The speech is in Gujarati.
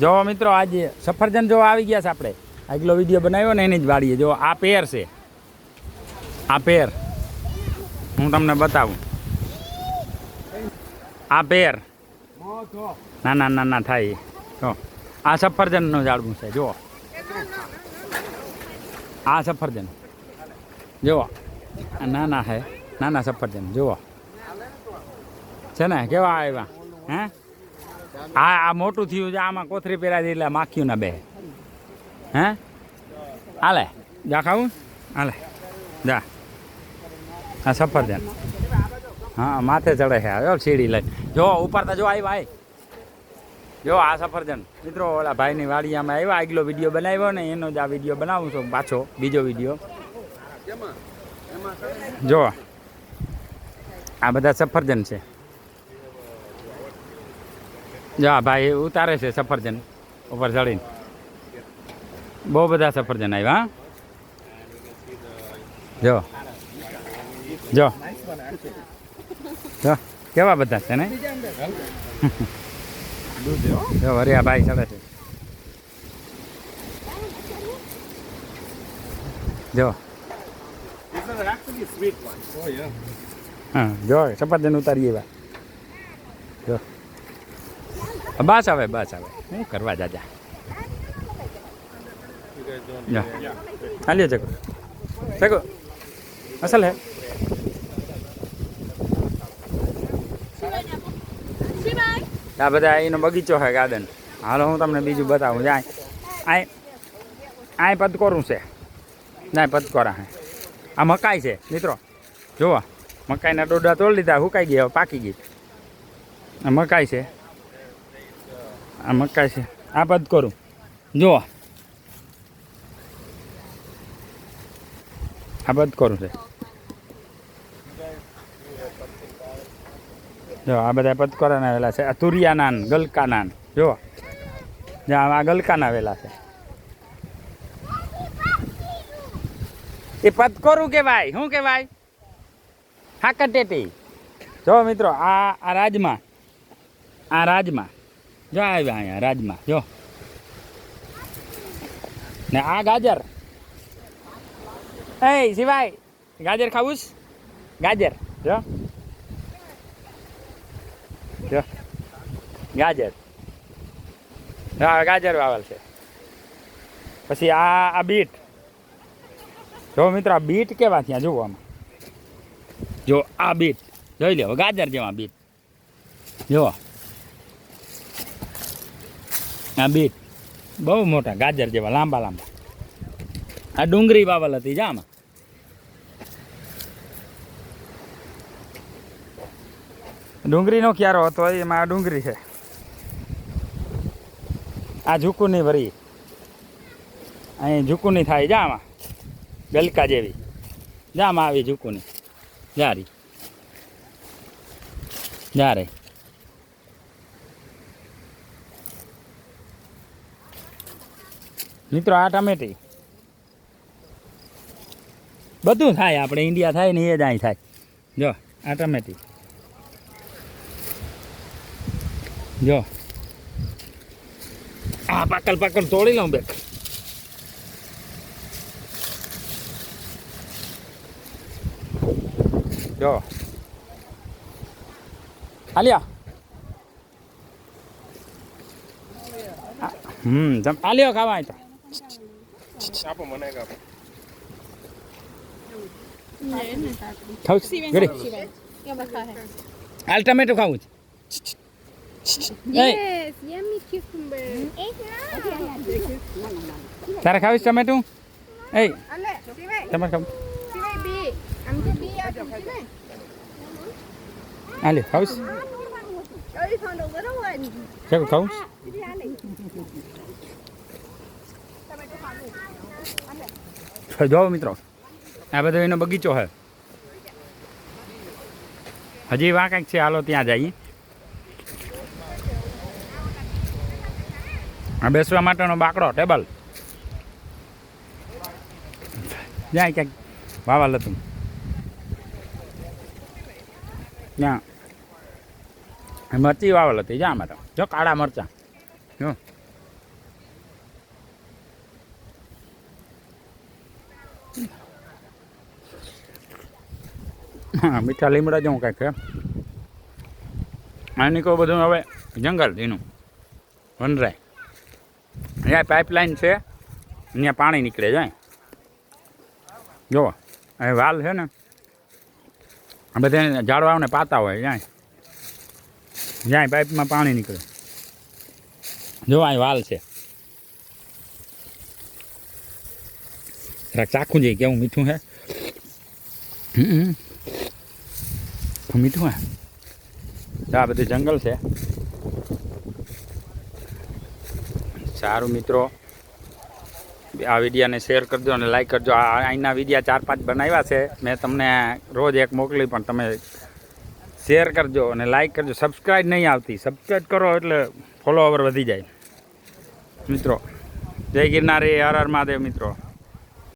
જો મિત્રો, આજે સફરજન જો આવી ગયા છે આપણે. આગલો વીડિયો બનાવ્યો ને એની જ વાડીએ. જો, આ પેર છે. આ પેર હું તમને બતાવું. આ પેર ના ના થાય જો, આ સફરજનનું ઝાડવું છે. જુઓ આ સફરજન. જુઓ ના ના હે ના નાના સફરજન. જુઓ છે ને? કેવા આવ્યા? હે? આ આ મોટું થયું છે, આમાં કોથરી પહેરાવી એટલે માખ્યું ના બે. હે? હાલે, જા ખાવું? હાલે, જા. હા સફરજન હા, માથે ચડે છે આવ્યો સીડી લઈ. જો ઉપાડતા જો આવ્યા આય. જો, આ સફરજન મિત્રો, ઓલા ભાઈની વાડીયામાં આવ્યા આગલો વીડિયો બનાવ્યો ને એનો જ આ વીડિયો બનાવું છું પાછો, બીજો વીડિયો. જો, આ બધા સફરજન છે. જો ભાઈ, ઉતારે છે સફરજન. ઉપર ચડીને. બહુ બધા સફરજન આવ્યા જો. જો. જો. કેવા બધા છે ને? જો, વરિયા ભાઈ ચડે છે. જો. હા, જો, સફરજન ઉતારીએ એવા જો. બસ આવે બસ આવે હું કરવા જાજા. હાલ્યો ચકો ચકો અસલ હે. આ બધા એનો બગીચો છે ગાર્ડન હાલો, હું તમને બીજું બતાવું. જાય આ આય પદકોરું છે. ના પદકોરા હે. આ મકાઈ છે, મિત્રો. જુઓ મકાઈના ડોડા તોડી લીધા હુકાઈ ગયા પાકી ગઈ. મકાઈ છે. આ મકાઈ છે. આ પદકોરું જુઓ આ પદકોરું છે. જો, આ બધા પદકોરાના આવેલા છે. આ તુરિયા નાન, ગલકા નાન. જો જ્યાં આ ગલકાના આવેલા છે. એ પદકોરું કહેવાય. શું કેવાય હાકટેટી જો મિત્રો, આ આ રાજમાં આ રાજમાં જો આવ્યા અહીંયા રાજમાં, જો. ને આ ગાજર. એ શિવાય, ગાજર ખાવું ગાજર, જો. જો. ગાજર. હા ગાજર વાવેલ છે. પછી આ આ બીટ. જો મિત્રો, આ બીટ કેવા થયા જુઓ આમાં. જો આ બીટ, જોઈ લો ગાજર જેવા બીટ. જુઓ આ બીટ. બહુ મોટા, ગાજર જેવા, લાંબા લાંબા. આ ડુંગળી વાવલ હતી, જા આમાં. ડુંગળીનો ક્યારો હતો, એમાં આ ડુંગળી છે. આ ઝુકુની ભરી અહીં ઝુકુની થાય, જા આમાં. ગલકા જેવી. જા આવી ઝુકુની. જારી જા રે. મિત્રો, આ ટમેટી. બધું થાય આપણે, ઇન્ડિયા થાય ને એ જ અહીં થાય. જો, આ ટમેટી. જો. આ પાકલ પાકલ તોડી લઉં બેક. જો. આલિયા હમ આલિયો ખાવા તો. આપો ખાવું? ઘડી હાલ ટમેટો ખાવું છે. તારે ખાવીશ ટમેટું એ તમારે ખાવું. હાલે ખાવીશ Oh, ખાવું જો મિત્રો. આ બધો એનો બગીચો છે. હજી વા કંઈક છે, હાલો ત્યાં જઈએ. બેસવા માટેનો બાકડો, ટેબલ. જાય ક્યાંક. વાવા હતું ત્યાં મરચી વાવલ હતી, જા આમાં જો કાળા મરચાં. જો. મીઠા લીમડા જેવું કાંઈક છે. આની કહું બધું હવે જંગલ એનું. વનરાય. અહીંયા પાઇપલાઇન છે. અહીંયા પાણી નીકળે જાય જુઓ અહીં વાલ છે ને બધા ઝાડવાઓને પાતા હોય જાય જાય પાઇપમાં પાણી નીકળે. જો અહીં વાલ છે. ચાખું જઈએ, કેવું મીઠું છે. હમ. મીઠું આ બધું જંગલ છે. સારું મિત્રો, આ વિડીયાને શેર કરજો અને લાઈક કરજો. આ અહીંના વિડીયા ચાર પાંચ બનાવ્યા છે. મેં તમને રોજ એક મોકલી, પણ તમે શેર કરજો અને લાઈક કરજો. સબસ્ક્રાઈબ નહીં આવતી. સબસ્ક્રાઈબ કરો એટલે ફોલોઅવર વધી જાય. મિત્રો, જય ગિરનારી, હર હર મહાદેવ મિત્રો.